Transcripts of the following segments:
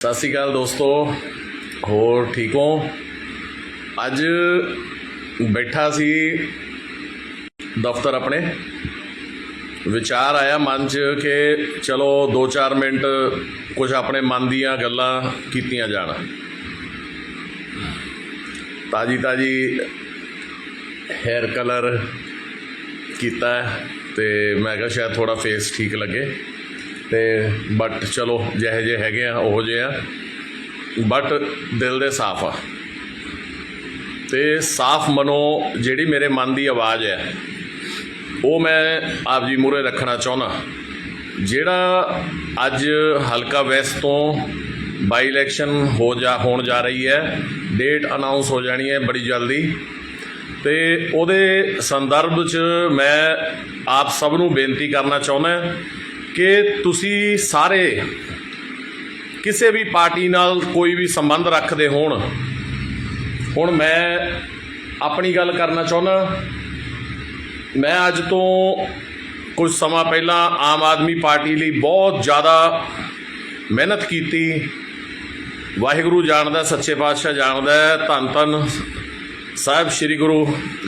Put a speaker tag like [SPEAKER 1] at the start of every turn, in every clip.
[SPEAKER 1] ਸਤਿ ਸ਼੍ਰੀ ਅਕਾਲ ਦੋਸਤੋ, ਹੋਰ ਠੀਕ ਹੋ? ਅੱਜ ਬੈਠਾ ਸੀ ਦਫ਼ਤਰ ਆਪਣੇ। ਵਿਚਾਰ ਆਇਆ ਮਨ 'ਚ ਕਿ ਚਲੋ 2-4 ਮਿੰਟ ਕੁਝ ਆਪਣੇ ਮਨ ਦੀਆਂ ਗੱਲਾਂ ਕੀਤੀਆਂ ਜਾਣ। ਤਾਜੀ ਤਾਜੀ ਹੈਅਰ ਕਲਰ ਕੀਤਾ ਹੈ ਤੇ ਮੈਂ ਕਿਹਾ ਸ਼ਾਇਦ ਥੋੜਾ ਫੇਸ ਠੀਕ ਲੱਗੇ। ਤੇ ਬਟ ਚਲੋ, ਜਿਹੇ ਜਿਹੇ ਹੈਗੇ ਆ, ਉਹੋ ਜਿਹੇ ਆ। ਬਟ ਦਿਲ ਦੇ ਸਾਫ਼ ਆ। ਤੇ ਸਾਫ਼ ਮਨੋ ਜਿਹੜੀ ਮੇਰੇ ਮਨ ਦੀ ਆਵਾਜ਼ ਹੈ, ਉਹ ਮੈਂ ਆਪ ਜੀ ਮੂਰੇ ਰੱਖਣਾ ਚਾਹੁੰਦਾ। ਜਿਹੜਾ ਅੱਜ ਹਲਕਾ ਵੈਸਟ ਤੋਂ ਬਾਈ ਇਲੈਕਸ਼ਨ ਹੋ ਜਾ, ਹੋਣ ਜਾ ਰਹੀ ਹੈ ਡੇਟ ਅਨਾਉਂਸ ਹੋ ਜਾਣੀ ਹੈ ਬੜੀ ਜਲਦੀ। ਤੇ ਉਹਦੇ ਸੰਦਰਭ 'ਚ ਮੈਂ ਆਪ ਸਭ ਨੂੰ ਬੇਨਤੀ ਕਰਨਾ ਚਾਹੁੰਦਾ ਕਿ ਤੁਸੀਂ ਸਾਰੇ ਕਿਸੇ ਵੀ ਪਾਰਟੀ ਨਾਲ ਕੋਈ ਵੀ ਸੰਬੰਧ ਰੱਖਦੇ ਹੋਣ, ਹੁਣ ਮੈਂ ਆਪਣੀ ਗੱਲ ਕਰਨਾ ਚਾਹੁੰਦਾ। ਮੈਂ ਅੱਜ ਤੋਂ ਕੁਝ ਸਮਾਂ ਪਹਿਲਾਂ ਆਮ ਆਦਮੀ ਪਾਰਟੀ ਲਈ ਬਹੁਤ ਜ਼ਿਆਦਾ ਮਿਹਨਤ ਕੀਤੀ। ਵਾਹਿਗੁਰੂ ਜਾਣਦਾ, ਸੱਚੇ ਪਾਤਸ਼ਾਹ ਜਾਣਦਾ ਧੰਨ ਧੰਨ ਸਾਹਿਬ ਸ੍ਰੀ ਗੁਰੂ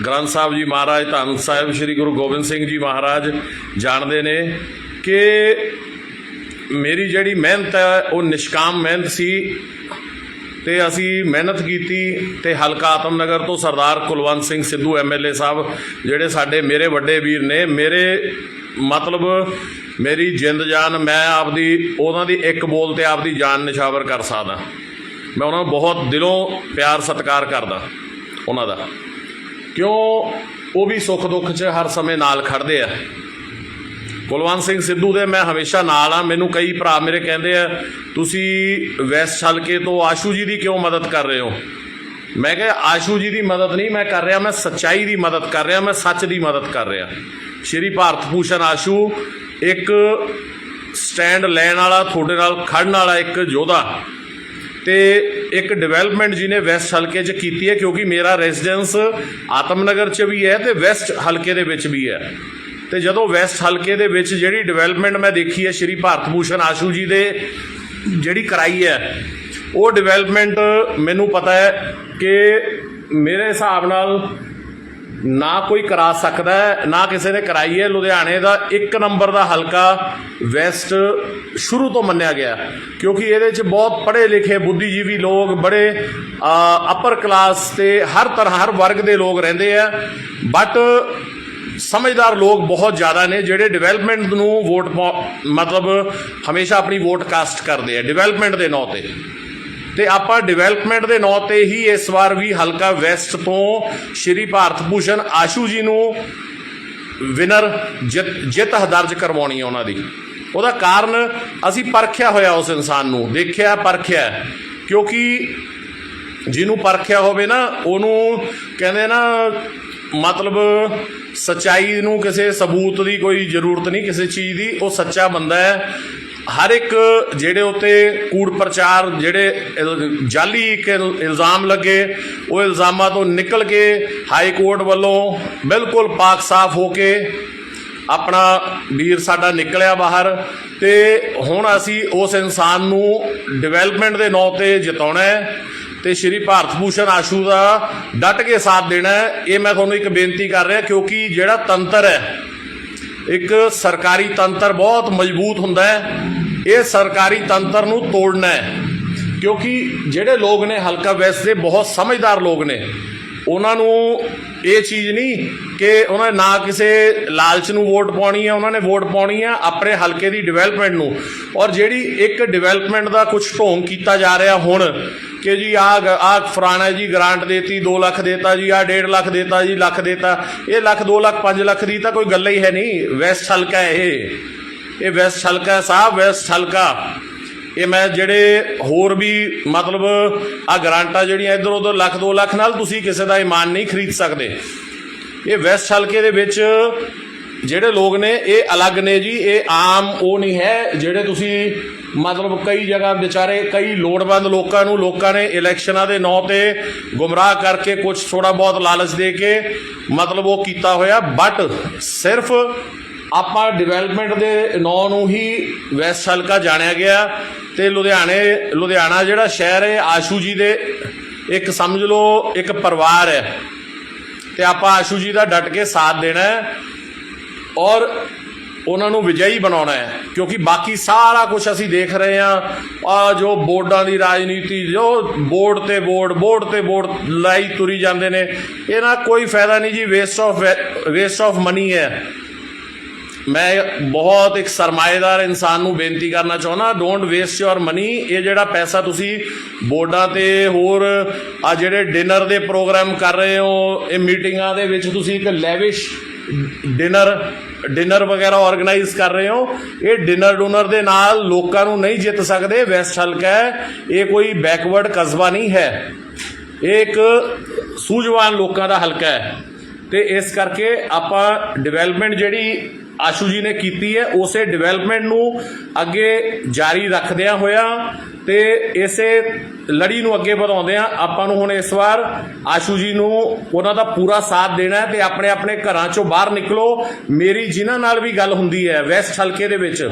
[SPEAKER 1] ਗ੍ਰੰਥ ਸਾਹਿਬ ਜੀ ਮਹਾਰਾਜ, ਧੰਨ ਸਾਹਿਬ ਸ੍ਰੀ ਗੁਰੂ ਗੋਬਿੰਦ ਸਿੰਘ ਜੀ ਮਹਾਰਾਜ ਜਾਣਦੇ ਨੇ। ਕਿ ਮੇਰੀ ਜਿਹੜੀ ਮਿਹਨਤ ਹੈ, ਉਹ ਨਿਸ਼ਕਾਮ ਮਿਹਨਤ ਸੀ ਤੇ ਅਸੀਂ ਮਿਹਨਤ ਕੀਤੀ ਤੇ ਹਲਕਾ ਆਤਮਨਗਰ ਤੋਂ ਸਰਦਾਰ ਕੁਲਵੰਤ ਸਿੰਘ ਸਿੱਧੂ ਐਮਐਲਏ ਸਾਹਿਬ, ਜਿਹੜੇ ਸਾਡੇ ਮੇਰੇ ਵੱਡੇ ਵੀਰ ਨੇ, ਮੇਰੇ ਮਤਲਬ ਮੇਰੀ ਜਿੰਦ ਜਾਨ, ਮੈਂ ਆਪਦੀ, ਉਹਨਾਂ ਦੀ ਇੱਕ ਬੋਲ ਤੇ ਆਪਦੀ ਜਾਨ ਨਿਸ਼ਾਵਰ ਕਰ ਸਕਦਾ। ਮੈਂ ਉਹਨਾਂ ਨੂੰ ਬਹੁਤ ਦਿਲੋਂ ਪਿਆਰ ਸਤਿਕਾਰ ਕਰਦਾ, ਉਹਨਾਂ ਦਾ। ਕਿਉਂ? ਉਹ ਵੀ ਸੁੱਖ ਦੁੱਖ 'ਚ ਹਰ ਸਮੇਂ ਨਾਲ ਖੜਦੇ ਆ। ਬਲਵੰਤ ਸਿੰਘ ਸਿੱਧੂ ਦੇ ਮੈਂ ਹਮੇਸ਼ਾ ਨਾਲ ਆ ਮੈਨੂੰ ਕਈ ਭਰਾ ਮੇਰੇ ਕਹਿੰਦੇ ਆ, ਤੁਸੀਂ ਵੈਸਟ ਹਲਕੇ ਤੋਂ ਆਸ਼ੂ ਜੀ ਦੀ ਕਿਉਂ ਮਦਦ ਕਰ ਰਹੇ ਹੋ? ਮੈਂ ਕਿਹਾ, ਆਸ਼ੂ ਜੀ ਦੀ ਮਦਦ ਨਹੀਂ ਮੈਂ ਕਰ ਰਿਹਾ, ਮੈਂ ਸੱਚਾਈ ਦੀ ਮਦਦ ਕਰ ਰਿਹਾ, ਮੈਂ ਸੱਚ ਦੀ ਮਦਦ ਕਰ ਰਿਹਾ। ਸ਼੍ਰੀ ਭਾਰਤ ਭੂਸ਼ਣ ਆਸ਼ੂ, ਇੱਕ ਸਟੈਂਡ ਲੈਣ ਵਾਲਾ, ਤੁਹਾਡੇ ਨਾਲ ਖੜਨ ਵਾਲਾ ਇੱਕ ਯੋਧਾ ਤੇ ਇੱਕ ਡਿਵੈਲਪਮੈਂਟ ਜਿਹਨੇ ਵੈਸਟ ਹਲਕੇ 'ਚ ਕੀਤੀ ਹੈ, ਕਿਉਂਕਿ ਮੇਰਾ ਰੈਜ਼ੀਡੈਂਸ ਆਤਮਨਗਰ 'ਚ ਵੀ ਹੈ ਤੇ ਵੈਸਟ ਹਲਕੇ ਦੇ ਵਿੱਚ ਵੀ ਹੈ। ਤੇ ਜਦੋਂ ਵੈਸਟ ਹਲਕੇ ਦੇ ਵਿੱਚ ਜਿਹੜੀ ਡਿਵੈਲਪਮੈਂਟ ਮੈਂ ਦੇਖੀ ਹੈ, ਸ਼੍ਰੀ ਭਾਰਤ ਭੂਸ਼ਣ ਆਸ਼ੂ ਜੀ ਦੇ ਜਿਹੜੀ ਕਰਾਈ ਹੈ, ਉਹ ਡਿਵੈਲਪਮੈਂਟ ਮੈਨੂੰ ਪਤਾ ਹੈ ਕਿ ਮੇਰੇ ਹਿਸਾਬ ਨਾਲ ਨਾ ਕੋਈ ਕਰਾ ਸਕਦਾ ਹੈ, ਨਾ ਕਿਸੇ ਨੇ ਕਰਾਈ ਹੈ। ਲੁਧਿਆਣੇ ਦਾ ਇੱਕ ਨੰਬਰ ਦਾ ਹਲਕਾ ਵੈਸਟ ਸ਼ੁਰੂ ਤੋਂ ਮੰਨਿਆ ਗਿਆ, ਕਿਉਂਕਿ ਇਹਦੇ 'ਚ ਬਹੁਤ ਪੜ੍ਹੇ ਲਿਖੇ ਬੁੱਧੀਜੀਵੀ ਲੋਕ, ਬੜੇ ਅਪਰ ਕਲਾਸ ਤੇ ਹਰ ਤਰ੍ਹਾਂ, ਹਰ ਵਰਗ ਦੇ ਲੋਕ ਰਹਿੰਦੇ ਆ। ਬਟ ਸਮਝਦਾਰ ਲੋਕ ਬਹੁਤ ਜ਼ਿਆਦਾ ਨੇ ਜਿਹੜੇ ਡਿਵੈਲਪਮੈਂਟ ਨੂੰ ਵੋਟ ਪਾ- ਮਤਲਬ ਹਮੇਸ਼ਾ ਆਪਣੀ ਵੋਟ ਕਾਸਟ ਕਰਦੇ ਆ ਡਿਵੈਲਪਮੈਂਟ ਦੇ ਨਾਂ ਤੇ। ਤੇ ਆਪਾਂ ਡਿਵੈਲਪਮੈਂਟ ਦੇ ਨਾਂ ਤੇ ਹੀ ਇਸ ਵਾਰ ਵੀ ਹਲਕਾ ਵੈਸਟ ਤੋਂ ਸ਼੍ਰੀ ਭਾਰਤ ਭੂਸ਼ਣ ਆਸ਼ੂ ਜੀ ਨੂੰ ਵਿਨਰ ਜਿੱਤ ਜਿੱਤ ਦਰਜ ਕਰਵਾਉਣੀ ਹੈ ਉਹਨਾਂ ਦੀ। ਉਹਦਾ ਕਾਰਨ ਅਸੀਂ ਪਰਖਿਆ ਹੋਇਆ ਉਸ ਇਨਸਾਨ ਨੂੰ, ਦੇਖਿਆ, ਪਰਖਿਆ ਕਿਉਂਕਿ ਜਿਹਨੂੰ ਪਰਖਿਆ ਹੋਵੇ ਨਾ, ਉਹਨੂੰ ਕਹਿੰਦੇ ਨਾ, ਮਤਲਬ ਸਚਾਈ ਨੂੰ ਕਿਸੇ ਸਬੂਤ ਦੀ ਕੋਈ ਜ਼ਰੂਰਤ ਨਹੀਂ, ਕਿਸੇ ਚੀਜ਼ ਦੀ। ਉਹ ਸੱਚਾ ਬੰਦਾ ਹੈ। ਹਰ ਇੱਕ ਜਿਹੜੇ ਉਤੇ ਕੂੜ ਪ੍ਰਚਾਰ, ਜਿਹੜੇ ਜਾਲੀ ਇੱਕ ਇਲਜ਼ਾਮ ਲੱਗੇ, ਉਹ ਇਲਜ਼ਾਮਾਂ ਤੋਂ ਨਿਕਲ ਕੇ ਹਾਈ ਕੋਰਟ ਵੱਲੋਂ ਬਿਲਕੁਲ ਪਾਕ ਸਾਫ਼ ਹੋ ਕੇ ਆਪਣਾ ਵੀਰ ਸਾਡਾ ਨਿਕਲਿਆ ਬਾਹਰ। ਤੇ ਹੁਣ ਅਸੀਂ ਉਸ ਇਨਸਾਨ ਨੂੰ ਡਿਵੈਲਪਮੈਂਟ ਦੇ ਨਾਂ ਤੇ ਜਿਤਾਉਣਾ ਹੈ। ਤੇ ਸ਼੍ਰੀ ਭਾਰਤ ਭੂਸ਼ਣ ਆਸ਼ੂ ਦਾ ਡਟ ਕੇ ਸਾਥ ਦੇਣਾ ਇਹ ਮੈਂ ਤੁਹਾਨੂੰ ਇੱਕ ਬੇਨਤੀ ਕਰ ਰਿਹਾ, ਕਿਉਂਕਿ ਜਿਹੜਾ ਤੰਤਰ ਹੈ, ਇੱਕ ਸਰਕਾਰੀ ਤੰਤਰ ਬਹੁਤ ਮਜ਼ਬੂਤ ਹੁੰਦਾ ਹੈ। ਇਹ ਸਰਕਾਰੀ ਤੰਤਰ ਨੂੰ ਤੋੜਨਾ ਹੈ। ਕਿਉਂਕਿ ਜਿਹੜੇ ਲੋਕ ਨੇ, ਹਲਕਾ ਵੈਸ ਦੇ ਬਹੁਤ ਸਮਝਦਾਰ ਲੋਕ ਨੇ, ਉਹਨਾਂ ਨੂੰ ਇਹ ਚੀਜ਼ ਨਹੀਂ ਕਿ ਉਹਨਾਂ ਨੇ ਨਾ ਕਿਸੇ ਲਾਲਚ ਨੂੰ ਵੋਟ ਪਾਉਣੀ ਹੈ, ਉਹਨਾਂ ਨੇ ਵੋਟ ਪਾਉਣੀ ਹੈ ਆਪਣੇ ਹਲਕੇ ਦੀ ਡਿਵੈਲਪਮੈਂਟ ਨੂੰ। ਔਰ ਜਿਹੜੀ ਇੱਕ ਡਿਵੈਲਪਮੈਂਟ ਦਾ ਕੁਝ ਢੋਂਗ ਕੀਤਾ ਜਾ ਰਿਹਾ ਹੁਣ ਕਿ ਜੀ ਆ ਆ ਫਰਾਣਾ ਜੀ ਗ੍ਰਾਂਟ ਦੇਤੀ 2 ਲੱਖ ਦੇਤਾ ਜੀ ਆ 1.5 ਲੱਖ ਦੇਤਾ ਜੀ, ਲੱਖ ਦੇਤਾ। ਇਹ ਲੱਖ 2 ਲੱਖ 5 ਲੱਖ ਦੀ ਤਾਂ ਕੋਈ ਗੱਲ ਹੀ ਹੈ ਨਹੀਂ। ਵੈਸਟ ਹਲਕਾ ਇਹ। ਇਹ ਵੈਸਟ ਹਲਕਾ ਸਾਹਿਬ ਵੈਸਟ ਹਲਕਾ। ਇਹ ਮੈਂ ਜਿਹੜੇ ਹੋਰ ਵੀ ਮਤਲਬ ਆ ਗ੍ਰਾਂਟਾਂ ਜਿਹੜੀਆਂ ਇੱਧਰ ਉੱਧਰ ਲੱਖ 2 ਲੱਖ ਨਾਲ ਤੁਸੀਂ ਕਿਸੇ ਦਾ ਇਮਾਨ ਨਹੀਂ ਖਰੀਦ ਸਕਦੇ। ਇਹ ਵੈਸਟ ਹਲਕੇ ਦੇ ਵਿੱਚ ਜਿਹੜੇ ਲੋਕ ਨੇ, ਇਹ ਅਲੱਗ ਨੇ ਜੀ, ਇਹ ਆਮ ਉਹ ਨਹੀਂ ਹੈ ਜਿਹੜੇ ਤੁਸੀਂ ਮਤਲਬ ਕਈ ਜਗ੍ਹਾ ਵਿਚਾਰੇ, ਕਈ ਲੋੜਵੰਦ ਲੋਕਾਂ ਨੂੰ, ਲੋਕਾਂ ਨੇ ਇਲੈਕਸ਼ਨਾਂ ਦੇ ਨਾਂ ਤੇ ਗੁੰਮਰਾਹ ਕਰਕੇ ਕੁਝ ਥੋੜਾ ਬਹੁਤ ਲਾਲਚ ਦੇ ਕੇ ਮਤਲਬ ਉਹ ਕੀਤਾ ਹੋਇਆ। ਬਟ ਸਿਰਫ ਆਪਾਂ ਡਿਵੈਲਪਮੈਂਟ ਦੇ ਨਾਂ ਨੂੰ ਹੀ ਵੈਸਟ ਹਲਕਾ ਜਾਣਿਆ ਗਿਆ ਤੇ ਲੁਧਿਆਣੇ, ਲੁਧਿਆਣਾ ਜਿਹੜਾ ਸ਼ਹਿਰ ਹੈ, ਆਸ਼ੂ ਜੀ ਦੇ ਇੱਕ ਸਮਝ ਲਓ, ਇੱਕ ਪਰਿਵਾਰ ਹੈ। ਤੇ ਆਪਾਂ ਆਸ਼ੂ ਜੀ ਦਾ ਡਟ ਕੇ ਸਾਥ ਦੇਣਾ ਹੈ। ਔਰ ਉਹਨਾਂ ਨੂੰ ਵਿਜয়ੀ ਬਣਾਉਣਾ ਹੈ, ਕਿਉਂਕਿ ਬਾਕੀ ਸਾਰਾ ਕੁਝ ਅਸੀਂ ਦੇਖ ਰਹੇ ਹਾਂ। ਆ ਜੋ ਬੋਰਡਾਂ ਦੀ ਰਾਜਨੀਤੀ, ਜੋ ਬੋਰਡ ਤੇ ਬੋਰਡ ਬੋਰਡ ਤੇ ਬੋਰਡ ਲਾਈ ਤੁਰੀ ਜਾਂਦੇ ਨੇ, ਇਹਨਾਂ ਕੋਈ ਫਾਇਦਾ ਨਹੀਂ ਜੀ waste of waste of money ਹੈ। ਮੈਂ ਬਹੁਤ ਇੱਕ ਸਰਮਾਏਦਾਰ ਇਨਸਾਨ ਨੂੰ ਬੇਨਤੀ ਕਰਨਾ ਚਾਹੁੰਦਾ ਡੋਂਟ ਵੇਸਟ ਯੋਰ ਮਨੀ ਇਹ ਜਿਹੜਾ ਪੈਸਾ ਤੁਸੀਂ ਬੋਰਡਾਂ ਤੇ ਹੋਰ ਆ ਜਿਹੜੇ ਡਿਨਰ ਦੇ ਪ੍ਰੋਗਰਾਮ ਕਰ ਰਹੇ ਹੋ, ਇਹ ਮੀਟਿੰਗਾਂ ਦੇ ਵਿੱਚ ਤੁਸੀਂ ਇੱਕ ਲੈਵਿਸ਼ ਡਿਨਰ ਡਿਨਰ ਵਗੈਰਾ ਆਰਗੇਨਾਈਜ਼ ਕਰ ਰਹੇ ਹੋ। ਇਹ ਡਿਨਰ ਡੋਨਰ ਦੇ ਨਾਲ ਲੋਕਾਂ ਨੂੰ ਨਹੀਂ ਜਿੱਤ ਸਕਦੇ। ਵੈਸਟ ਹਲਕਾ ਹੈ, ਇਹ ਕੋਈ ਬੈਕਵਰਡ ਕਸਬਾ ਨਹੀਂ ਹੈ। ਇਹ ਇੱਕ ਸੂਝਵਾਨ ਲੋਕਾਂ ਦਾ ਹਲਕਾ ਹੈ। ਤੇ ਇਸ ਕਰਕੇ ਆਪਾਂ ਡਿਵੈਲਪਮੈਂਟ ਜਿਹੜੀ ਆਸ਼ੂ ਜੀ ਨੇ ਕੀਤੀ ਹੈ, ਉਸੇ ਡਿਵੈਲਪਮੈਂਟ ਨੂੰ ਅੱਗੇ ਜਾਰੀ ਰੱਖਦਿਆਂ ਹੋਇਆ ਤੇ ਇਸੇ ਲੜੀ ਨੂੰ ਅੱਗੇ ਵਧਾਉਂਦੇ ਵਧਾਉਂਦਿਆਂ ਆਪਾਂ ਨੂੰ ਹੁਣ ਇਸ ਵਾਰ ਆਸ਼ੂ ਜੀ ਨੂੰ ਉਹਨਾਂ ਦਾ ਪੂਰਾ ਸਾਥ ਦੇਣਾ ਹੈ ਤੇ ਆਪਣੇ ਆਪਣੇ ਘਰਾਂ ਚੋਂ ਬਾਹਰ ਨਿਕਲੋ। ਮੇਰੀ ਜਿਨ੍ਹਾਂ ਨਾਲ ਵੀ ਗੱਲ ਹੁੰਦੀ ਹੈ, ਵੈਸਟ ਹਲਕੇ ਦੇ ਵਿੱਚ,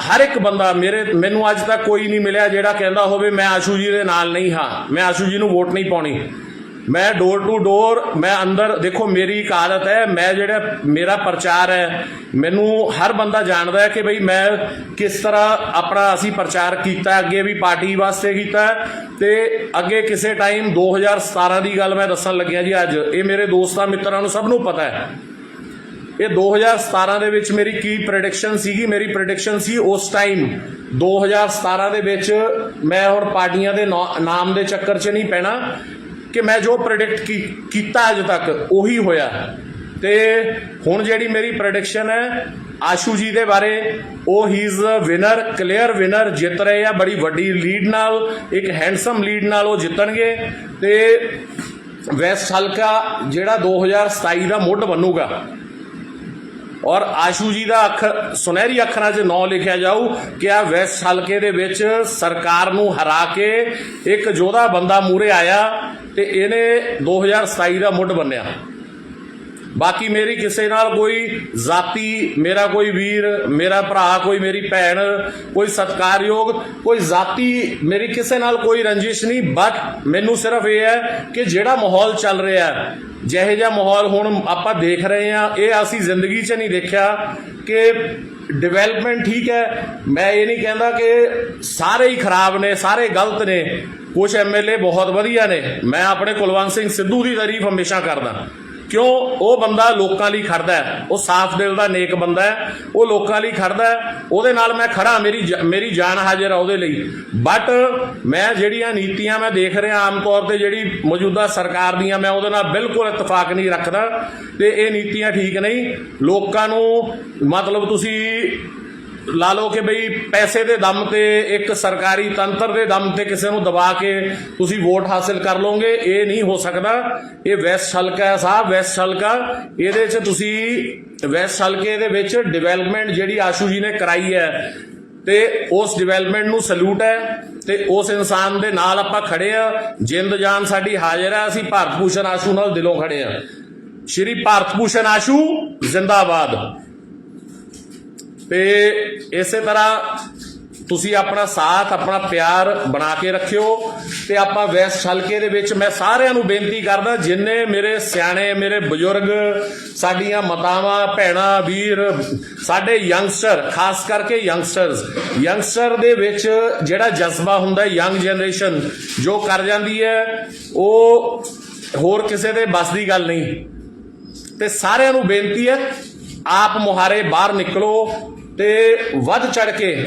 [SPEAKER 1] ਹਰ ਇੱਕ ਬੰਦਾ ਮੇਰੇ ਮੈਨੂੰ ਅੱਜ ਤੱਕ ਕੋਈ ਨਹੀਂ ਮਿਲਿਆ ਜਿਹੜਾ ਕਹਿੰਦਾ ਹੋਵੇ, ਮੈਂ ਆਸ਼ੂ ਜੀ ਦੇ ਨਾਲ ਨਹੀਂ ਹਾਂ। ਮੈਂ ਆਸ਼ੂ ਜੀ ਨੂੰ ਵੋਟ ਨਹੀਂ ਪਾਉਣੀ। ਮੈਂ ਡੋਰ ਟੂ ਡੋਰ ਮੈਂ ਅੰਦਰ, ਦੇਖੋ ਮੇਰੀ ਇੱਕ ਆਦਤ ਹੈ, ਮੈਂ ਜਿਹੜਾ ਮੇਰਾ ਪ੍ਰਚਾਰ ਹੈ, ਮੈਨੂੰ ਹਰ ਬੰਦਾ ਜਾਣਦਾ ਹੈ ਕਿ ਬਈ ਮੈਂ ਕਿਸ ਤਰ੍ਹਾਂ ਆਪਣਾ ਅਸੀਂ ਪ੍ਰਚਾਰ ਕੀਤਾ, ਅੱਗੇ ਵੀ ਪਾਰਟੀ ਵਾਸਤੇ ਕੀਤਾ ਤੇ ਅੱਗੇ ਕਿਸੇ ਟਾਈਮ 2017 ਦੀ ਗੱਲ ਮੈਂ ਦੱਸਣ ਲੱਗਿਆ ਜੀ ਅੱਜ। ਇਹ ਮੇਰੇ ਦੋਸਤਾਂ ਮਿੱਤਰਾਂ ਨੂੰ ਸਭ ਨੂੰ ਪਤਾ ਹੈ। ਇਹ 2017 ਦੇ ਵਿੱਚ ਮੇਰੀ ਕੀ ਪ੍ਰੈਡਿਕਸ਼ਨ ਸੀਗੀ? ਮੇਰੀ ਪ੍ਰੈਡਿਕਸ਼ਨ ਸੀ ਉਸ ਟਾਈਮ 2017 ਦੇ ਵਿੱਚ ਮੈਂ ਹੁਣ ਪਾਰਟੀਆਂ ਦੇ ਨਾ- ਨਾਮ ਦੇ ਚੱਕਰ 'ਚ ਨਹੀਂ ਪੈਣਾ। ਕਿ ਮੈਂ ਜੋ ਪ੍ਰੈਡਿਕਟ ਕੀਤਾ ਅਜੇ ਤੱਕ, ਉਹੀ ਹੋਇਆ। ਤੇ ਹੁਣ ਜਿਹੜੀ ਮੇਰੀ ਪ੍ਰੈਡਿਕਸ਼ਨ ਹੈ, ਆਸ਼ੂ ਜੀ ਦੇ ਬਾਰੇ, ਉਹ ਹੀ ਇਜ਼ ਵਿਨਰ ਕਲੀਅਰ ਵਿਨਰ ਜਿੱਤ ਰਹੇ ਆ, ਬੜੀ ਵੱਡੀ ਲੀਡ ਨਾਲ, ਇੱਕ ਹੈਂਡਸਮ ਲੀਡ ਨਾਲ ਉਹ ਜਿੱਤਣਗੇ। ਤੇ ਵੈਸਟ ਹਲਕਾ ਜਿਹੜਾ 2027 ਦਾ ਮੁੱਢ ਬਣੂਗਾ। ਔਰ ਆਸ਼ੂ ਜੀ ਦਾ ਅੱਖਰ ਸੁਨਹਿਰੀ ਅੱਖਰਾਂ 'ਚ ਨਾਂ ਲਿਖਿਆ ਜਾਊ ਕਿ ਆ ਵੈਸਟ ਹਲਕੇ ਦੇ ਵਿੱਚ ਸਰਕਾਰ ਨੂੰ ਹਰਾ ਕੇ ਇੱਕ ਯੋਧਾ ਬੰਦਾ ਮੂਰੇ ਆਇਆ। ਤੇ ਇਹਨੇ 2027 ਦਾ ਮੁੱਢ ਬੰਨਿਆ। ਬਾਕੀ ਮੇਰੀ ਕਿਸੇ ਨਾਲ ਕੋਈ ਜਾਤੀ, ਮੇਰਾ ਕੋਈ ਵੀਰ, ਮੇਰਾ ਭਰਾ, ਕੋਈ ਮੇਰੀ ਭੈਣ, ਕੋਈ ਸਤਕਾਰਯੋਗ, ਕੋਈ ਜਾਤੀ, ਮੇਰੀ ਕਿਸੇ ਨਾਲ ਕੋਈ ਰੰਜਿਸ਼ ਨਹੀਂ। ਬਟ ਮੈਨੂੰ ਸਿਰਫ ਇਹ ਹੈ ਕਿ ਜਿਹੜਾ ਮਾਹੌਲ ਚੱਲ ਰਿਹਾ ਹੈ, ਜਿਹੇ ਜਿਹਾ ਮਾਹੌਲ ਹੁਣ ਆਪਾਂ ਦੇਖ ਰਹੇ ਹਾਂ, ਇਹ ਅਸੀਂ ਜ਼ਿੰਦਗੀ 'ਚ ਨਹੀਂ ਦੇਖਿਆ ਕਿ ਡਿਵੈਲਪਮੈਂਟ ਠੀਕ ਹੈ। ਮੈਂ ਇਹ ਨਹੀਂ ਕਹਿੰਦਾ ਕਿ ਸਾਰੇ ਹੀ ਖਰਾਬ ਨੇ, ਸਾਰੇ ਗਲਤ ਨੇ। ਕੁਝ ਐਮਐਲਏ ਬਹੁਤ ਵਧੀਆ ਨੇ। ਮੈਂ ਆਪਣੇ ਕੁਲਵੰਤ ਸਿੰਘ ਸਿੱਧੂ ਦੀ ਤਾਰੀਫ ਹਮੇਸ਼ਾ ਕਰਦਾ। ਕਿਉਂ? ਉਹ ਬੰਦਾ ਲੋਕਾਂ ਲਈ ਖੜਦਾ ਹੈ। ਉਹ ਸਾਫ਼ ਦਿਲ ਦਾ ਨੇਕ ਬੰਦਾ ਹੈ। ਉਹ ਲੋਕਾਂ ਲਈ ਖੜਦਾ ਹੈ। ਉਹਦੇ ਨਾਲ ਮੈਂ ਖੜਾ ਮੇਰੀ ਜ- ਮੇਰੀ ਜਾਨ ਹਾਜ਼ਰ ਆ ਉਹਦੇ ਲਈ। ਬਟ ਮੈਂ ਜਿਹੜੀਆਂ ਨੀਤੀਆਂ ਮੈਂ ਦੇਖ ਰਿਹਾ ਆਮ ਤੌਰ ਤੇ ਜਿਹੜੀ ਮੌਜੂਦਾ ਸਰਕਾਰ ਦੀਆਂ, ਮੈਂ ਉਹਦੇ ਨਾਲ ਬਿਲਕੁਲ ਇਤਫਾਕ ਨਹੀਂ ਰੱਖਦਾ। ਤੇ ਇਹ ਨੀਤੀਆਂ ਠੀਕ ਨਹੀਂ। ਲੋਕਾਂ ਨੂੰ ਮਤਲਬ ਤੁਸੀਂ ਲਾ ਲਓ ਕਿ ਬਈ ਪੈਸੇ ਦੇ ਦਮ ਤੇ ਇੱਕ ਸਰਕਾਰੀ ਤੰਤਰ ਦੇ ਦਮ ਤੇ ਕਿਸੇ ਨੂੰ ਦਬਾ ਕੇ ਤੁਸੀਂ ਵੋਟ ਹਾਸਲ ਕਰ ਲਓਗੇ, ਇਹ ਨਹੀਂ ਹੋ ਸਕਦਾ। ਇਹ ਵੈਸਟ ਹਲਕਾ ਹੈ ਸਾਹਿਬ ਵੈਸਟ ਹਲਕਾ ਇਹਦੇ 'ਚ ਤੁਸੀਂ ਵੈਸਟ ਹਲਕੇ ਦੇ ਵਿੱਚ ਡਿਵੈਲਪਮੈਂਟ ਜਿਹੜੀ ਆਸ਼ੂ ਜੀ ਨੇ ਕਰਾਈ ਹੈ ਤੇ ਉਸ ਡਿਵੈਲਪਮੈਂਟ ਨੂੰ ਸਲੂਟ ਹੈ ਤੇ ਉਸ ਇਨਸਾਨ ਦੇ ਨਾਲ ਆਪਾਂ ਖੜੇ ਆ ਜਿੰਦ ਜਾਨ ਸਾਡੀ ਹਾਜ਼ਰ ਹੈ, ਅਸੀਂ ਭਾਰਤ ਭੂਸ਼ਣ ਆਸ਼ੂ ਨਾਲ ਦਿਲੋਂ ਖੜੇ ਆ ਸ਼੍ਰੀ ਭਾਰਤ ਭੂਸ਼ਣ ਆਸ਼ੂ, ਜ਼ਿੰਦਾਬਾਦ। ਤੇ ਇਸੇ ਤਰ੍ਹਾਂ ਤੁਸੀਂ ਆਪਣਾ ਸਾਥ, ਆਪਣਾ ਪਿਆਰ ਬਣਾ ਕੇ ਰੱਖਿਓ ਤੇ ਆਪਾਂ ਵੈਸਟ ਹਲਕੇ ਦੇ ਵਿੱਚ ਮੈਂ ਸਾਰਿਆਂ ਨੂੰ ਬੇਨਤੀ ਕਰਦਾ, ਜਿੰਨੇ ਮੇਰੇ ਸਿਆਣੇ, ਮੇਰੇ ਬਜ਼ੁਰਗ, ਸਾਡੀਆਂ ਮਾਤਾਵਾਂ, ਭੈਣਾਂ, ਵੀਰ, ਸਾਡੇ ਯੰਗਸਟਰ ਖਾਸ ਕਰਕੇ ਯੰਗਸਟਰਸ ਯੰਗਸਟਰ ਦੇ ਵਿੱਚ ਜਿਹੜਾ ਜਜ਼ਬਾ ਹੁੰਦਾ ਯੰਗ ਜਨਰੇਸ਼ਨ ਜੋ ਕਰ ਜਾਂਦੀ ਹੈ, ਉਹ ਹੋਰ ਕਿਸੇ ਦੇ ਬਸ ਦੀ ਗੱਲ ਨਹੀਂ। ਤੇ ਸਾਰਿਆਂ ਨੂੰ ਬੇਨਤੀ ਹੈ, ਆਪ ਮੁਹਾਰੇ ਬਾਹਰ ਨਿਕਲੋ ਤੇ ਵੱਧ ਚੜ ਕੇ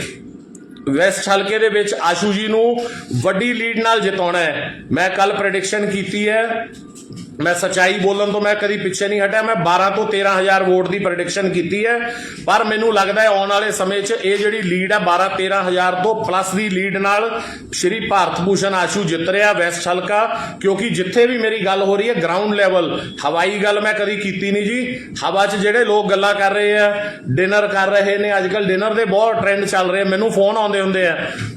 [SPEAKER 1] ਵੈਸਟ ਹਲਕੇ ਦੇ ਵਿੱਚ ਆਸ਼ੂ ਜੀ ਨੂੰ ਵੱਡੀ ਲੀਡ ਨਾਲ ਜਿਤਾਉਣਾ ਹੈ। ਮੈਂ ਕੱਲ ਪ੍ਰੈਡਿਕਸ਼ਨ ਕੀਤੀ ਹੈ। ਮੈਂ ਸੱਚਾਈ ਬੋਲਣ ਤੋਂ ਮੈਂ ਕਦੀ ਪਿੱਛੇ ਨਹੀਂ ਹਟਿਆ, ਮੈਂ 12 ਤੋਂ 13000 ਵੋਟ ਦੀ ਪ੍ਰੈਡਿਕਸ਼ਨ ਕੀਤੀ ਹੈ। ਪਰ ਮੈਨੂੰ ਲੱਗਦਾ ਹੈ ਆਉਣ ਵਾਲੇ ਸਮੇਂ 'ਚ ਇਹ ਜਿਹੜੀ ਲੀਡ ਹੈ 12 13000 ਤੋਂ ਪਲੱਸ ਦੀ ਲੀਡ ਨਾਲ ਸ਼੍ਰੀ ਭਾਰਤ ਭੂਸ਼ਣ ਆਸ਼ੂ ਜਿੱਤ ਰਿਹਾ ਵੈਸਟ ਹਲਕਾ, ਕਿਉਂਕਿ ਜਿੱਥੇ ਵੀ ਮੇਰੀ ਗੱਲ ਹੋ ਰਹੀ ਹੈ ਗਰਾਊਂਡ ਲੈਵਲ ਹਵਾਈ ਗੱਲ ਮੈਂ ਕਦੀ ਕੀਤੀ ਨਹੀਂ ਜੀ। ਹਵਾ 'ਚ ਜਿਹੜੇ ਲੋਕ ਗੱਲਾਂ ਕਰ ਰਹੇ ਆ ਡਿਨਰ ਕਰ ਰਹੇ ਨੇ ਅੱਜ ਕੱਲ ਡਿਨਰ ਦੇ ਬਹੁਤ ਟ੍ਰੈਂਡ ਚੱਲ ਰਹੇ ਮੈਨੂੰ ਫੋਨ ਆਉਂਦੇ ਹੁੰਦੇ ਆ,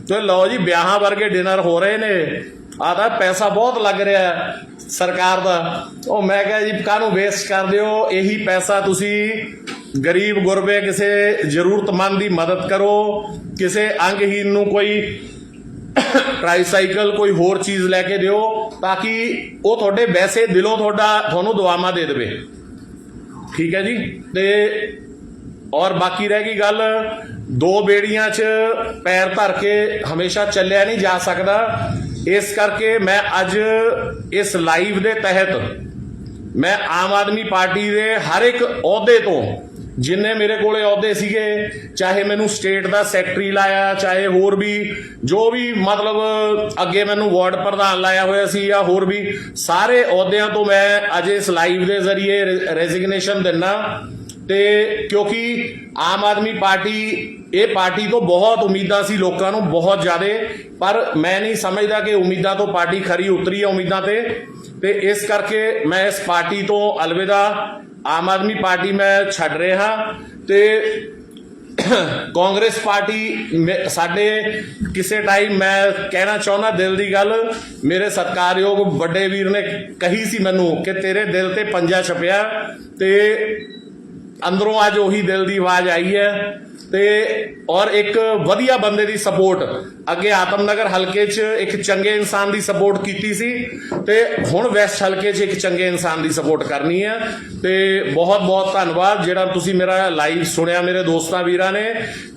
[SPEAKER 1] ਤੇ ਲਓ ਜੀ, ਵਿਆਹਾਂ ਵਰਗੇ ਡਿਨਰ ਹੋ ਰਹੇ ਨੇ। ਆ ਤਾਂ ਪੈਸਾ ਬਹੁਤ ਲੱਗ ਰਿਹਾ ਹੈ ਸਰਕਾਰ ਦਾ। ਉਹ ਮੈਂ ਕਿਹਾ ਜੀ, ਕਾਹਨੂੰ ਵੇਸਟ ਕਰਦੇ ਹੋ? ਇਹੀ ਪੈਸਾ ਤੁਸੀਂ ਗਰੀਬ ਗੁਰਬੇ ਕਿਸੇ ਜ਼ਰੂਰਤਮੰਦ ਦੀ ਮਦਦ ਕਰੋ। ਕਿਸੇ ਅੰਗਹੀਨ ਨੂੰ ਕੋਈ ਟ੍ਰਾਈਸਾਈਕਲ ਕੋਈ ਹੋਰ ਚੀਜ਼ ਲੈ ਕੇ ਦਿਓ ਤਾਂ ਕਿ ਉਹ ਤੁਹਾਡੇ ਵੈਸੇ ਦਿਲੋਂ ਤੁਹਾਡਾ ਤੁਹਾਨੂੰ ਦੁਆਵਾਂ ਦੇ ਦੇਵੇ। ਠੀਕ ਹੈ ਜੀ? ਤੇ ਔਰ ਬਾਕੀ ਰਹਿ ਗਈ ਗੱਲ, ਦੋ ਬੇੜੀਆਂ 'ਚ ਪੈਰ ਧਰ ਕੇ ਹਮੇਸ਼ਾ ਚੱਲਿਆ ਨਹੀਂ ਜਾ ਸਕਦਾ। ਇਸ ਕਰਕੇ ਮੈਂ ਅੱਜ ਇਸ ਲਾਈਵ ਦੇ ਤਹਿਤ ਮੈਂ ਆਮ ਆਦਮੀ ਪਾਰਟੀ ਦੇ ਹਰ ਇੱਕ ਅਹੁਦੇ ਤੋਂ, ਜਿੰਨੇ ਮੇਰੇ ਕੋਲੇ ਅਹੁਦੇ ਸੀਗੇ, ਚਾਹੇ ਮੈਨੂੰ ਸਟੇਟ ਦਾ ਸੈਕਟਰੀ ਲਾਇਆ, ਚਾਹੇ ਹੋਰ ਵੀ ਜੋ ਵੀ ਮਤਲਬ ਅੱਗੇ ਮੈਨੂੰ ਵਾਰਡ ਪ੍ਰਧਾਨ ਲਾਇਆ ਹੋਇਆ ਸੀ ਜਾਂ ਹੋਰ ਵੀ, ਸਾਰੇ ਅਹੁਦਿਆਂ ਤੋਂ ਮੈਂ ਅੱਜ ਇਸ ਲਾਈਵ ਦੇ ਜ਼ਰੀਏ ਰੈਜ਼ਿਗਨੇਸ਼ਨ ਦਿੰਨਾ ਤੇ ਕਿਉਂਕਿ ਆਮ ਆਦਮੀ ਪਾਰਟੀ, ਇਹ ਪਾਰਟੀ ਤੋਂ ਬਹੁਤ ਉਮੀਦਾਂ ਸੀ ਲੋਕਾਂ ਨੂੰ, ਬਹੁਤ ਜ਼ਿਆਦਾ। ਪਰ ਮੈਂ ਨਹੀਂ ਸਮਝਦਾ ਕਿ ਉਮੀਦਾਂ ਤੋਂ ਪਾਰਟੀ ਖਰੀ ਉਤਰੀ ਹੈ ਉਮੀਦਾਂ ਤੇ। ਤੇ ਇਸ ਕਰਕੇ ਮੈਂ ਇਸ ਪਾਰਟੀ ਤੋਂ ਅਲਵਿਦਾ, ਆਮ ਆਦਮੀ ਪਾਰਟੀ ਮੈਂ ਛੱਡ ਰਿਹਾ। ਤੇ ਕਾਂਗਰਸ ਪਾਰਟੀ ਮੇ- ਸਾਡੇ ਕਿਸੇ ਟਾਈਮ ਮੈਂ ਕਹਿਣਾ ਚਾਹੁੰਦਾ ਦਿਲ ਦੀ ਗੱਲ, ਮੇਰੇ ਸਤਿਕਾਰਯੋਗ ਵੱਡੇ ਵੀਰ ਨੇ ਕਹੀ ਸੀ ਮੈਨੂੰ ਕਿ ਤੇਰੇ ਦਿਲ ਤੇ ਪੰਜਾ ਛਪਿਆ ਤੇ ਅੰਦਰੋਂ ਅੱਜ ਉਹੀ ਦਿਲ ਦੀ ਆਵਾਜ਼ ਆਈ ਹੈ ਤੇ ਔਰ ਇੱਕ ਵਧੀਆ ਬੰਦੇ ਦੀ ਸਪੋਰਟ ਅੱਗੇ ਆਤਮਨਗਰ ਹਲਕੇ 'ਚ ਇੱਕ ਚੰਗੇ ਇਨਸਾਨ ਦੀ ਸਪੋਰਟ ਕੀਤੀ ਸੀ ਤੇ ਹੁਣ ਵੈਸਟ ਹਲਕੇ 'ਚ ਇੱਕ ਚੰਗੇ ਇਨਸਾਨ ਦੀ ਸਪੋਰਟ ਕਰਨੀ ਹੈ ਤੇ ਬਹੁਤ ਬਹੁਤ ਧੰਨਵਾਦ। ਜਿਹੜਾ ਤੁਸੀਂ ਮੇਰਾ ਲਾਈਵ ਸੁਣਿਆ, ਮੇਰੇ ਦੋਸਤਾਂ ਵੀਰਾਂ ਨੇ,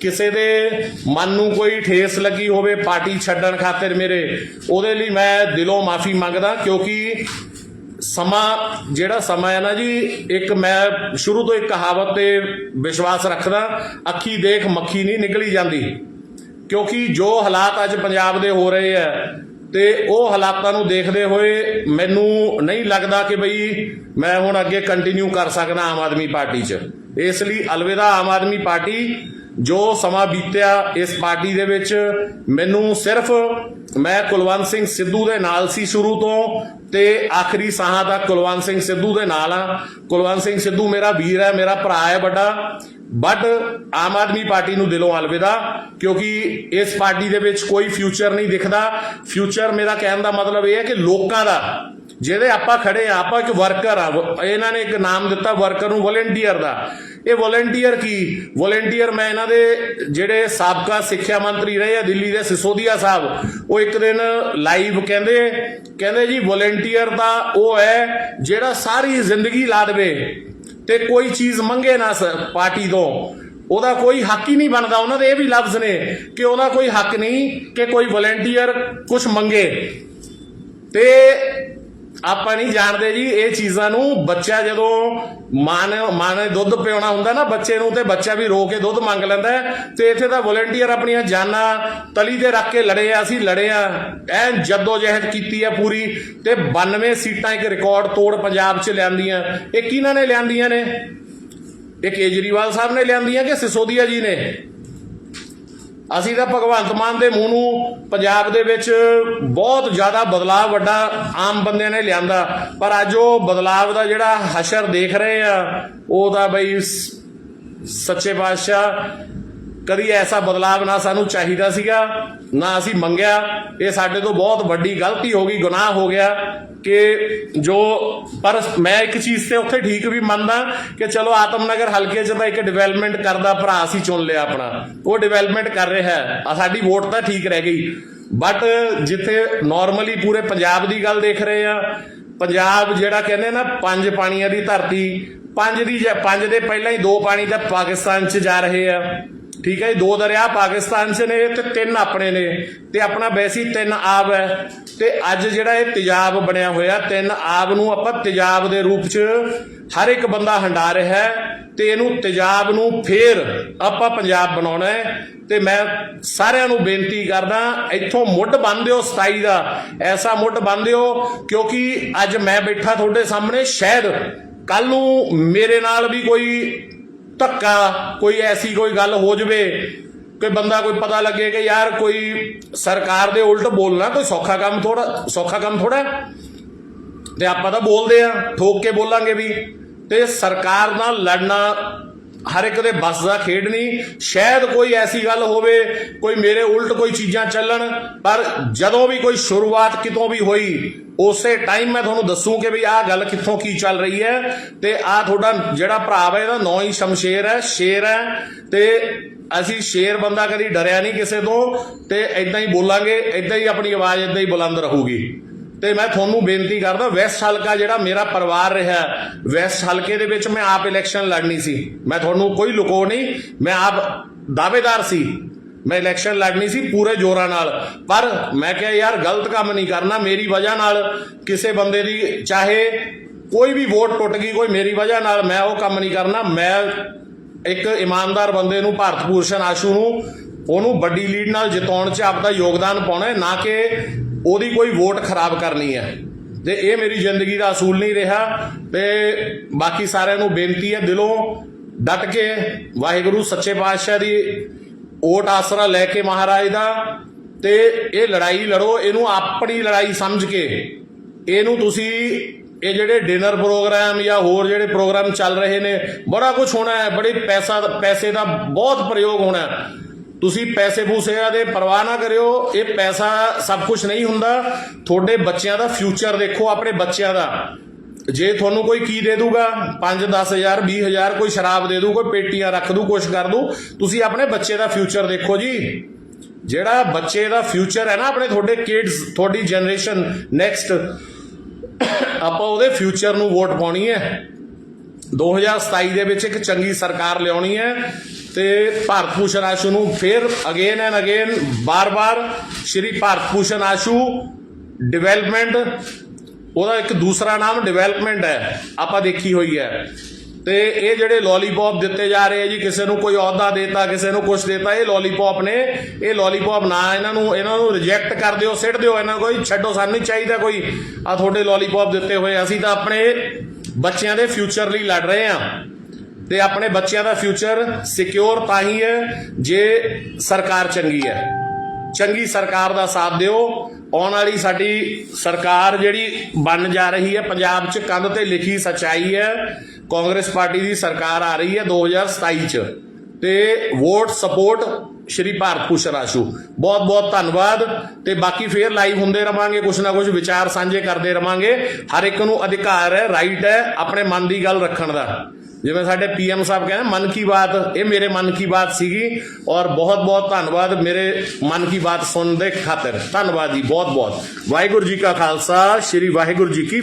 [SPEAKER 1] ਕਿਸੇ ਦੇ ਮਨ ਨੂੰ ਕੋਈ ਠੇਸ ਲੱਗੀ ਹੋਵੇ ਪਾਰਟੀ ਛੱਡਣ ਖਾਤਰ ਮੇਰੇ, ਉਹਦੇ ਲਈ ਮੈਂ ਦਿਲੋਂ ਮਾਫੀ ਮੰਗਦਾ ਕਿਉਂਕਿ ਸਮਾਂ, ਜਿਹੜਾ ਸਮਾਂ ਹੈ ਨਾ ਜੀ, ਇੱਕ ਮੈਂ ਸ਼ੁਰੂ ਤੋਂ ਇੱਕ ਕਹਾਵਤ ਤੇ ਵਿਸ਼ਵਾਸ ਰੱਖਦਾ, ਅੱਖੀ ਦੇਖ ਮੱਖੀ ਨਹੀਂ ਨਿਕਲੀ ਜਾਂਦੀ। ਕਿਉਂਕਿ ਜੋ ਹਾਲਾਤ ਅੱਜ ਪੰਜਾਬ ਦੇ ਹੋ ਰਹੇ ਆ ਤੇ ਉਹ ਹਾਲਾਤਾਂ ਨੂੰ ਦੇਖਦੇ ਹੋਏ ਮੈਨੂੰ ਨਹੀਂ ਲੱਗਦਾ ਕਿ ਬਈ ਮੈਂ ਹੁਣ ਅੱਗੇ ਕੰਟੀਨਿਊ ਕਰ ਸਕਦਾ ਆਮ ਆਦਮੀ ਪਾਰਟੀ 'ਚ। ਇਸ ਲਈ ਅਲਵਿਦਾ ਆਮ ਆਦਮੀ ਪਾਰਟੀ ਜੋ ਸਮਾਂ ਬੀਤਿਆ ਇਸ ਪਾਰਟੀ ਦੇ ਵਿੱਚ, ਮੈਨੂੰ ਸਿਰਫ ਮੈਂ ਕੁਲਵੰਤ ਸਿੰਘ ਸਿੱਧੂ ਦੇ ਨਾਲ ਸੀ ਸ਼ੁਰੂ ਤੋਂ ਤੇ ਆਖਰੀ ਸਾਹਾਂ ਤੱਕ ਕੁਲਵੰਤ ਸਿੰਘ ਸਿੱਧੂ ਦੇ ਨਾਲ ਆ ਕੁਲਵੰਤ ਸਿੰਘ ਸਿੱਧੂ ਮੇਰਾ ਵੀਰ ਹੈ, ਮੇਰਾ ਭਰਾ ਹੈ ਵੱਡਾ ਬਟ ਆਮ ਆਦਮੀ ਪਾਰਟੀ ਨੂੰ ਦਿਲੋਂ ਅਲਵਿਦਾ, ਕਿਉਂਕਿ ਇਸ ਪਾਰਟੀ ਦੇ ਵਿੱਚ ਕੋਈ ਫਿਊਚਰ ਨਹੀਂ ਦਿਖਦਾ। ਫਿਊਚਰ ਮੇਰਾ ਕਹਿਣ ਦਾ ਮਤਲਬ ਇਹ ਹੈ ਕਿ ਲੋਕਾਂ ਦਾ ਜਿਹੜੇ ਆਪਾਂ ਖੜੇ ਆ ਆਪਾਂ ਇੱਕ ਵਰਕਰ ਆ ਇਹਨਾਂ ਨੇ ਇੱਕ ਨਾਮ ਦਿੱਤਾ ਵਰਕਰ ਨੂੰ ਵੋਲੰਟੀਅਰ ਦਾ। ਇਹ ਵੋਲੰਟੀਅਰ ਕੀ? ਵੋਲੰਟੀਅਰ ਮੈਂ ਇਹਨਾਂ ਦੇ ਜਿਹੜੇ ਸਾਬਕਾ ਸਿੱਖਿਆ ਮੰਤਰੀ ਰਹੇ ਆ, ਦਿੱਲੀ ਦੇ ਸਿਸੋਦੀਆ ਸਾਹਿਬ, ਉਹ ਇੱਕ ਦਿਨ ਲਾਈਵ ਕਹਿੰਦੇ ਕਹਿੰਦੇ ਜੀ ਵੋਲੰਟੀਅਰ ਤਾਂ ਉਹ ਹੈ ਜਿਹੜਾ ਸਾਰੀ ਜ਼ਿੰਦਗੀ ਲਾ ਦੇਵੇ ਤੇ ਕੋਈ ਚੀਜ਼ ਮੰਗੇ ਨਾ ਪਾਰਟੀ ਤੋਂ। ਉਹਦਾ ਕੋਈ ਹੱਕ ਹੀ ਨਹੀਂ ਬਣਦਾ, ਉਹਨਾਂ ਦੇ ਇਹ ਵੀ ਲਫ਼ਜ਼ ਨੇ ਕਿ ਉਹਦਾ ਕੋਈ ਹੱਕ ਨਹੀਂ ਕਿ ਕੋਈ ਵੋਲੰਟੀਅਰ ਕੁਝ ਮੰਗੇ। ਤੇ ਆਪਾਂ ਨਹੀਂ ਜਾਣਦੇ ਜੀ, ਇਹ ਚੀਜ਼ਾਂ ਨੂੰ ਬੱਚਾ ਜਦੋਂ ਮਾਂ ਮਾਂ ਨੇ ਦੁੱਧ ਪਿਆਉਣਾ ਹੁੰਦਾ ਨਾ, ਬੱਚੇ ਨੂੰ ਤੇ ਬੱਚਾ ਵੀ ਰੋ ਕੇ ਦੁੱਧ ਮੰਗ ਲੈਂਦਾ ਤੇ ਇੱਥੇ ਤਾਂ ਵੋਲੰਟੀਅਰ ਆਪਣੀਆਂ ਜਾਨਾਂ ਤਲੀ ਤੇ ਰੱਖ ਕੇ ਲੜੇ ਆ, ਅਸੀਂ ਲੜੇ ਆ। ਐਨ ਜਦੋ ਜਹਿਦ ਕੀਤੀ ਹੈ ਪੂਰੀ ਤੇ 92 ਸੀਟਾਂ ਇੱਕ ਰਿਕਾਰਡ ਤੋੜ ਪੰਜਾਬ 'ਚ ਲਿਆਂਦੀਆਂ। ਇਹ ਕਿਹਨਾਂ ਨੇ ਲਿਆਂਦੀਆਂ ਨੇ? ਇਹ ਕੇਜਰੀਵਾਲ ਸਾਹਿਬ ਨੇ ਲਿਆਂਦੀਆਂ ਕਿ ਸਿਸੋਦੀਆ ਜੀ ਨੇ? ਅਸੀਂ ਤਾਂ ਭਗਵੰਤ ਮਾਨ ਦੇ ਮੂੰਹ ਨੂੰ ਪੰਜਾਬ ਦੇ ਵਿੱਚ ਬਹੁਤ ਜ਼ਿਆਦਾ ਬਦਲਾਅ ਵੱਡਾ ਆਮ ਬੰਦਿਆਂ ਨੇ ਲਿਆਂਦਾ, ਪਰ ਅੱਜ ਉਹ ਬਦਲਾਅ ਦਾ ਜਿਹੜਾ ਹਸ਼ਰ ਦੇਖ ਰਹੇ ਆ, ਉਹ ਤਾਂ ਬਈ ਸੱਚੇ ਪਾਤਸ਼ਾਹ ਕਦੀ ਐਸਾ ਬਦਲਾਵ ਨਾ ਸਾਨੂੰ ਚਾਹੀਦਾ ਸੀਗਾ, ਨਾ ਅਸੀਂ ਮੰਗਿਆ। ਇਹ ਸਾਡੇ ਤੋਂ ਬਹੁਤ ਵੱਡੀ ਗਲਤੀ ਹੋ ਗਈ, ਗੁਨਾਹ ਹੋ ਗਿਆ ਕਿ ਜੋ ਪਰ ਮੈਂ ਇੱਕ ਚੀਜ਼ ਤੇ ਉੱਥੇ ਠੀਕ ਵੀ ਮੰਨਦਾ ਕਿ ਚਲੋ ਆਤਮਨਗਰ ਹਲਕੇ 'ਚ ਤਾਂ ਇੱਕ ਡਿਵੈਲਪਮੈਂਟ ਕਰਦਾ ਭਰਾ ਅਸੀਂ ਚੁਣ ਲਿਆ ਆਪਣਾ। ਉਹ ਡਿਵੈਲਪਮੈਂਟ ਕਰ ਰਿਹਾ ਹੈ। ਆ ਸਾਡੀ ਵੋਟ ਤਾਂ ਠੀਕ ਰਹਿ ਗਈ। ਬਟ ਜਿੱਥੇ ਨਾਰਮਲੀ ਪੂਰੇ ਪੰਜਾਬ ਦੀ ਗੱਲ ਦੇਖ ਰਹੇ ਆ, ਪੰਜਾਬ ਜਿਹੜਾ ਕਹਿੰਦੇ ਨਾ, ਪੰਜ ਪਾਣੀਆਂ ਦੀ ਧਰਤੀ, ਪੰਜ ਦੀ ਜਾਂ ਪੰਜ ਦੇ ਪਹਿਲਾਂ ਹੀ ਦੋ ਪਾਣੀ ਤਾਂ ਪਾਕਿਸਤਾਨ 'ਚ ਜਾ ਰਹੇ ਆ। ਠੀਕ ਹੈ ਜੀ, ਦੋ ਦਰਿਆ ਪਾਕਿਸਤਾਨ 'ਚ ਨੇ ਤੇ ਤਿੰਨ ਆਪਣੇ ਨੇ ਤੇ ਆਪਣਾ ਵੈਸੀ ਤਿੰਨ ਆਬ ਹੈ। ਤੇ ਅੱਜ ਜਿਹੜਾ ਇਹ ਤੇਜ਼ਾਬ ਬਣਿਆ ਹੋਇਆ, ਤਿੰਨ ਆਬ ਨੂੰ ਆਪਾਂ ਤੇਜ਼ਾਬ ਦੇ ਰੂਪ 'ਚ ਹਰ ਇੱਕ ਬੰਦਾ ਹੰਡਾ ਰਿਹਾ ਹੈ ਤੇ ਇਹਨੂੰ ਤੇਜ਼ਾਬ ਨੂੰ ਫੇਰ ਆਪਾਂ ਪੰਜਾਬ ਬਣਾਉਣਾ ਹੈ। ਤੇ ਮੈਂ ਸਾਰਿਆਂ ਨੂੰ ਬੇਨਤੀ ਕਰਦਾ, ਇੱਥੋਂ ਮੁੱਢ ਬੰਨ ਦਿਓ 27 ਦਾ। ਐਸਾ ਮੁੱਢ ਬੰਨ ਦਿਓ ਕਿਉਂਕਿ ਅੱਜ ਮੈਂ ਬੈਠਾ ਤੁਹਾਡੇ ਸਾਹਮਣੇ, ਸ਼ਾਇਦ ਕੱਲ ਨੂੰ ਮੇਰੇ ਨਾਲ ਵੀ ਕੋਈ ਧੱਕਾ, ਕੋਈ ਐਸੀ ਕੋਈ ਗੱਲ ਹੋ ਜਵੇ ਕੋਈ ਬੰਦਾ ਕੋਈ ਪਤਾ ਲੱਗੇ ਕਿ ਯਾਰ ਕੋਈ ਸਰਕਾਰ ਦੇ ਉਲਟ ਬੋਲਣਾ ਕੋਈ ਸੌਖਾ ਕੰਮ ਥੋੜਾ ਸੌਖਾ ਕੰਮ ਥੋੜਾ ਤੇ ਆਪਾਂ ਤਾਂ ਬੋਲਦੇ ਆ ਠੋਕ ਕੇ ਬੋਲਾਂਗੇ ਵੀ। ਤੇ ਸਰਕਾਰ ਨਾਲ ਲੜਨਾ ਹਰ ਇੱਕ ਦੇ ਬਸ ਦਾ ਖੇਡ ਨਹੀਂ। ਸ਼ਾਇਦ ਕੋਈ ਐਸੀ ਗੱਲ ਹੋਵੇ, ਕੋਈ ਮੇਰੇ ਉਲਟ ਕੋਈ ਚੀਜ਼ਾਂ ਚੱਲਣ, ਪਰ ਜਦੋਂ ਵੀ ਕੋਈ ਸ਼ੁਰੂਆਤ ਕਿਤੋਂ ਵੀ ਹੋਈ, ਉਸੇ ਟਾਈਮ ਮੈਂ ਤੁਹਾਨੂੰ ਦੱਸੂ ਕਿ ਵੀ ਆਹ ਗੱਲ ਕਿੱਥੋਂ ਕੀ ਚੱਲ ਰਹੀ ਹੈ। ਤੇ ਆਹ ਤੁਹਾਡਾ ਜਿਹੜਾ ਭਰਾ ਹੈ, ਇਹਦਾ ਨਾਂ ਹੀ ਸ਼ਮਸ਼ੇਰ ਹੈ, ਸ਼ੇਰ ਹੈ। ਤੇ ਅਸੀਂ ਸ਼ੇਰ ਬੰਦਾ ਕਦੀ ਡਰਿਆ ਨਹੀਂ ਕਿਸੇ ਤੋਂ। ਤੇ ਇਦਾਂ ਹੀ ਬੋਲਾਂਗੇ ਇਦਾਂ ਹੀ ਆਪਣੀ ਆਵਾਜ਼ ਇਦਾਂ ਹੀ ਬੁਲੰਦ ਰਹੂਗੀ। ਤੇ ਮੈਂ ਤੁਹਾਨੂੰ ਬੇਨਤੀ ਕਰਦਾ, ਵੈਸਟ ਹਲਕਾ ਜਿਹੜਾ ਮੇਰਾ ਪਰਿਵਾਰ ਰਿਹਾ, ਵੈਸਟ ਹਲਕੇ ਦੇ ਵਿੱਚ ਮੈਂ ਆਪ ਇਲੈਕਸ਼ਨ ਲੜਨੀ ਸੀ। ਮੈਂ ਤੁਹਾਨੂੰ ਕੋਈ ਲੁਕੋ ਨਹੀਂ, ਮੈਂ ਆਪ ਦਾਅਵੇਦਾਰ ਸੀ। ਮੈਂ ਇਲੈਕਸ਼ਨ ਲੜਨੀ ਸੀ ਪੂਰੇ ਜ਼ੋਰਾਂ ਨਾਲ। ਪਰ ਮੈਂ ਕਿਹਾ, ਯਾਰ, ਗਲਤ ਕੰਮ ਨਹੀਂ ਕਰਨਾ, ਮੇਰੀ ਵਜ੍ਹਾ ਨਾਲ ਕਿਸੇ ਬੰਦੇ ਦੀ, ਚਾਹੇ ਕੋਈ ਵੀ ਵੋਟ ਟੁੱਟ ਗਈ, ਕੋਈ ਮੇਰੀ ਵਜ੍ਹਾ ਨਾਲ ਮੈਂ ਉਹ ਕੰਮ ਨਹੀਂ ਕਰਨਾ। ਮੈਂ ਇੱਕ ਇਮਾਨਦਾਰ ਬੰਦੇ ਨੂੰ, ਭਾਰਤ ਭੂਸ਼ਣ ਆਸ਼ੂ ਨੂੰ, ਉਹਨੂੰ ਵੱਡੀ ਲੀਡ ਨਾਲ ਜਿਤਾਉਣ 'ਚ ਆਪਦਾ ਯੋਗਦਾਨ ਪਾਉਣਾ ਹੈ, ਨਾ ਕਿ ਉਹਦੀ ਕੋਈ ਵੋਟ ਖਰਾਬ ਕਰਨੀ ਹੈ। ਤੇ ਇਹ ਮੇਰੀ ਜ਼ਿੰਦਗੀ ਦਾ ਅਸੂਲ ਨਹੀਂ ਰਿਹਾ ਤੇ ਬਾਕੀ ਸਾਰਿਆਂ ਨੂੰ ਬੇਨਤੀ ਹੈ, ਦਿਲੋਂ ਡਟ ਕੇ ਵਾਹਿਗੁਰੂ ਸੱਚੇ ਪਾਤਸ਼ਾਹ ਦੀ ਓਟ ਆਸਰਾ ਲੈ ਕੇ ਮਹਾਰਾਜ ਦਾ ਤੇ ਇਹ ਲੜਾਈ ਲੜੋ, ਇਹਨੂੰ ਆਪਣੀ ਲੜਾਈ ਸਮਝ ਕੇ ਇਹਨੂੰ ਤੁਸੀਂ ਇਹ ਜਿਹੜੇ ਡਿਨਰ ਪ੍ਰੋਗਰਾਮ ਜਾਂ ਹੋਰ ਜਿਹੜੇ ਪ੍ਰੋਗਰਾਮ ਚੱਲ ਰਹੇ ਨੇ, ਬੜਾ ਕੁਝ ਹੋਣਾ ਹੈ, ਬੜੇ ਪੈਸਾ, ਪੈਸੇ ਦਾ ਬਹੁਤ ਪ੍ਰਯੋਗ ਹੋਣਾ ਹੈ। ਤੁਸੀਂ ਪੈਸੇ ਪੂਸਿਆਂ ਦੇ ਪਰਵਾਹ ਨਾ ਕਰਿਓ, ਇਹ ਪੈਸਾ ਸਭ ਕੁਝ ਨਹੀਂ ਹੁੰਦਾ। ਤੁਹਾਡੇ ਬੱਚਿਆਂ ਦਾ ਫਿਊਚਰ ਦੇਖੋ, ਆਪਣੇ ਬੱਚਿਆਂ ਦਾ। ਜੇ ਤੁਹਾਨੂੰ ਕੋਈ ਕੀ ਦੇ ਦੂਗਾ 5 10000 20000 ਕੋਈ ਸ਼ਰਾਬ ਦੇ ਦੂ, ਕੋਈ ਪੇਟੀਆਂ ਰੱਖ ਦੂ, ਕੁਛ ਕਰ ਦੂ, ਤੁਸੀਂ ਆਪਣੇ ਬੱਚੇ ਦਾ ਫਿਊਚਰ ਦੇਖੋ ਜੀ। ਜਿਹੜਾ ਬੱਚੇ ਦਾ ਫਿਊਚਰ ਹੈ ਨਾ, ਆਪਣੇ ਤੁਹਾਡੇ ਕਿਡਸ ਤੁਹਾਡੀ ਜਨਰੇਸ਼ਨ ਨੈਕਸਟ ਆਪਾਂ ਉਹਦੇ ਫਿਊਚਰ ਨੂੰ ਵੋਟ ਪਾਉਣੀ ਹੈ। 2027 ਦੇ ਵਿੱਚ ਇੱਕ ਚੰਗੀ ਸਰਕਾਰ ਲਿਆਉਣੀ ਹੈ। ਤੇ ਭਾਰਤ ਭੂਸ਼ਣ ਆਸ਼ੂ ਨੂੰ ਫਿਰ ਅਗੇਨ ਐਂਡ ਅਗੇਨ ਬਾਰ-ਬਾਰ ਸ਼੍ਰੀ ਭਾਰਤ ਭੂਸ਼ਣ ਆਸ਼ੂ ਡਿਵੈਲਪਮੈਂਟ ਉਹਦਾ ਇੱਕ ਦੂਸਰਾ ਨਾਮ ਡਿਵੈਲਪਮੈਂਟ ਹੈ, ਆਪਾਂ ਦੇਖੀ ਹੋਈ ਹੈ। ਤੇ ਇਹ ਜਿਹੜੇ ਲੋਲੀਪੌਪ ਦਿੱਤੇ ਜਾ ਰਹੇ ਆ ਜੀ, ਕਿਸੇ ਨੂੰ ਕੋਈ ਅਹੁਦਾ ਦੇਤਾ, ਕਿਸੇ ਨੂੰ ਕੁਝ ਦੇਤਾ, ਇਹ ਲੋਲੀਪੌਪ ਨੇ, ਇਹ ਲੋਲੀਪੌਪ ਨਾ ਇਹਨਾਂ ਨੂੰ ਇਹਨਾਂ ਨੂੰ ਰਿਜੈਕਟ ਕਰ ਦਿਓ, ਸਿੱਟ ਦਿਓ, ਇਹਨਾਂ ਨੂੰ ਕੋਈ ਛੱਡੋ, ਸਾਨੂੰ ਨਹੀਂ ਚਾਹੀਦਾ ਕੋਈ। ਆ ਤੁਹਾਡੇ ਲੋਲੀਪੌਪ ਦਿੱਤੇ ਹੋਏ ਅਸੀਂ ਤਾਂ ਆਪਣੇ ਬੱਚਿਆਂ ਦੇ ਫਿਊਚਰ ਲਈ ਲੜ ਰਹੇ ਆ। ਤੇ ਆਪਣੇ ਬੱਚਿਆਂ ਦਾ ਫਿਊਚਰ ਸਿਕਿਉਰ ਤਾਂ ਹੀ ਹੈ, ਜੇ ਸਰਕਾਰ ਚੰਗੀ ਹੈ। ਚੰਗੀ ਸਰਕਾਰ ਦਾ ਸਾਥ ਦਿਓ। ਆਉਣ ਵਾਲੀ ਸਾਡੀ ਸਰਕਾਰ ਜਿਹੜੀ ਬਣ ਜਾ ਰਹੀ ਹੈ, ਪੰਜਾਬ 'ਚ ਕੰਧ ਤੇ ਲਿਖੀ ਸਚਾਈ ਹੈ, ਕਾਂਗਰਸ ਪਾਰਟੀ ਦੀ ਸਰਕਾਰ ਆ ਰਹੀ ਹੈ 2027 'ਚ। ਤੇ ਵੋਟ ਸਪੋਰਟ ਸ਼੍ਰੀ ਭਾਰਤ ਭੂਸ਼ਣ ਆਸ਼ੂ। ਬਹੁਤ ਬਹੁਤ ਧੰਨਵਾਦ। ਤੇ ਬਾਕੀ ਫੇਰ ਲਾਈਵ ਹੁੰਦੇ ਰਵਾਂਗੇ, ਕੁਛ ਨਾ ਕੁਛ ਵਿਚਾਰ ਸਾਂਝੇ ਕਰਦੇ ਰਵਾਂਗੇ। ਹਰ ਇੱਕ ਨੂੰ ਅਧਿਕਾਰ ਹੈ ਰਾਈਟ ਹੈ, ਆਪਣੇ ਮਨ ਦੀ ਗੱਲ ਰੱਖਣ ਦਾ। ਜਿਵੇਂ ਸਾਡੇ ਪੀਐਮ ਸਾਹਿਬ ਕਹਿੰਦੇ, ਮਨ ਕੀ ਬਾਤ, ਇਹ ਮੇਰੇ ਮਨ ਕੀ ਬਾਤ ਸੀਗੀ ਔਰ ਬਹੁਤ ਬਹੁਤ ਧੰਨਵਾਦ ਮੇਰੇ ਮਨ ਕੀ ਬਾਤ ਸੁਣਨ ਦੇ ਖਾਤਰ। ਧੰਨਵਾਦ ਜੀ, ਬਹੁਤ ਬਹੁਤ। ਵਾਹਿਗੁਰੂ ਜੀ ਕਾ ਖਾਲਸਾ, ਸ੍ਰੀ ਵਾਹਿਗੁਰੂ ਜੀ ਕੀ